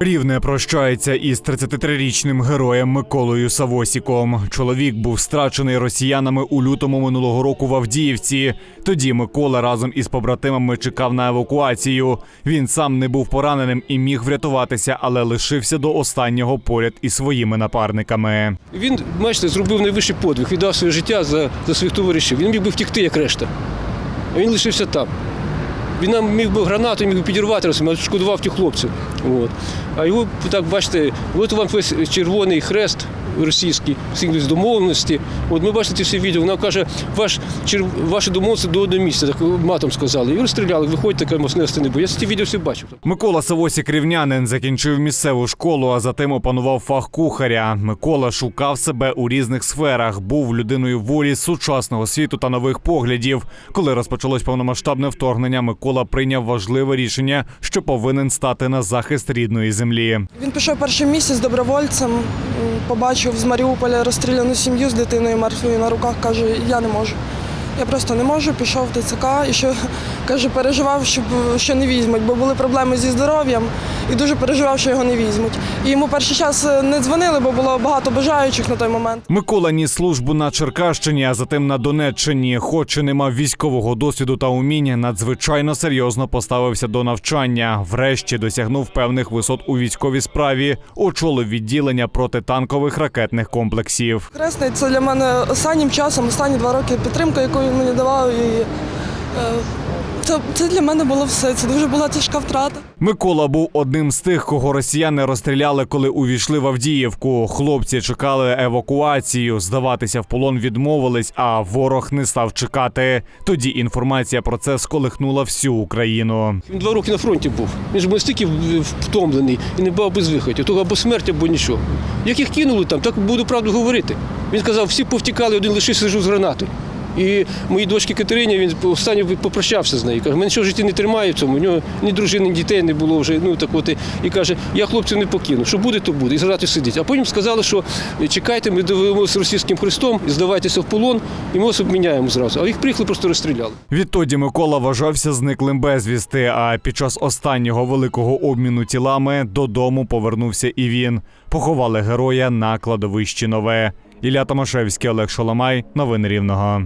Рівне прощається із 33-річним героєм Миколою Савосіком. Чоловік був страчений росіянами у лютому минулого року в Авдіївці. Тоді Микола разом із побратимами чекав на евакуацію. Він сам не був пораненим і міг врятуватися, але лишився до останнього поряд із своїми напарниками. Він, бачите, зробив найвищий подвиг, віддав своє життя за, за своїх товаришів. Він міг би втікти, як решта. Він лишився там. Він нам міг би гранату, міг би підірвати, розумієте, а шкодував тих хлопців. От. А його так бачите, от вам весь червоний хрест російський, всі домовленості. От ми бачите ці всі відео. Вона каже, ваш, чер... ваші домовленості до одного місця, так матом сказали. І розстріляли, виходьте, каже, нести не бо. Я ці відео всі бачив. Микола Савосік рівнянин закінчив місцеву школу, а затим опанував фах кухаря. Микола шукав себе у різних сферах, був людиною волі сучасного світу та нових поглядів. Коли розпочалось повномасштабне вторгнення, Микола прийняв важливе рішення, що повинен стати на захист рідної землі. Він пішов перший місяць добровольцем, м, побачив з Маріуполя розстріляну сім'ю з дитиною мертвою на руках, каже, я не можу. Я просто не можу, пішов в ТЦК і що каже, переживав, щоб що не візьмуть, бо були проблеми зі здоров'ям і дуже переживав, що його не візьмуть. І йому перший час е, не дзвонили, бо було багато бажаючих на той момент. Микола ніс службу на Черкащині, а затим на Донеччині. Хоч і не мав військового досвіду та умінь, надзвичайно серйозно поставився до навчання. Врешті досягнув певних висот у військовій справі, очолив відділення протитанкових ракетних комплексів. Кресний це для мене останнім часом, останні два роки підтримка, яку він мені давав. І, е, це, це для мене було все. Це дуже була тяжка втрата. Микола був одним з тих, кого росіяни розстріляли, коли увійшли в Авдіївку. Хлопці чекали евакуацію, здаватися в полон відмовились, а ворог не став чекати. Тоді інформація про це сколихнула всю Україну. Він два роки на фронті був. Він ж був настільки втомлений і не бав без виходу. Того або смерть, або нічого. Як їх кинули там, так буду правду говорити. Він сказав, всі повтікали, один лише сижу з гранатою. І моїй дочці Катерині він останнє попрощався з нею. Каже, мене нічого в житті не тримає в цьому. У нього ні дружини, ні дітей не було вже. Ну так от і- каже, я хлопців не покину. Що буде, то буде. І згадати сидить. А потім сказали, що чекайте, ми дивимося російським хрестом, і здавайтеся в полон, і ми вас обміняємо зразу. А їх приїхали, просто розстріляли. Відтоді Микола вважався зниклим безвісти. А під час останнього великого обміну тілами додому повернувся і він. Поховали героя на кладовищі нове. Ілля Томашевський, Олег Шоламай. Новини Рівного.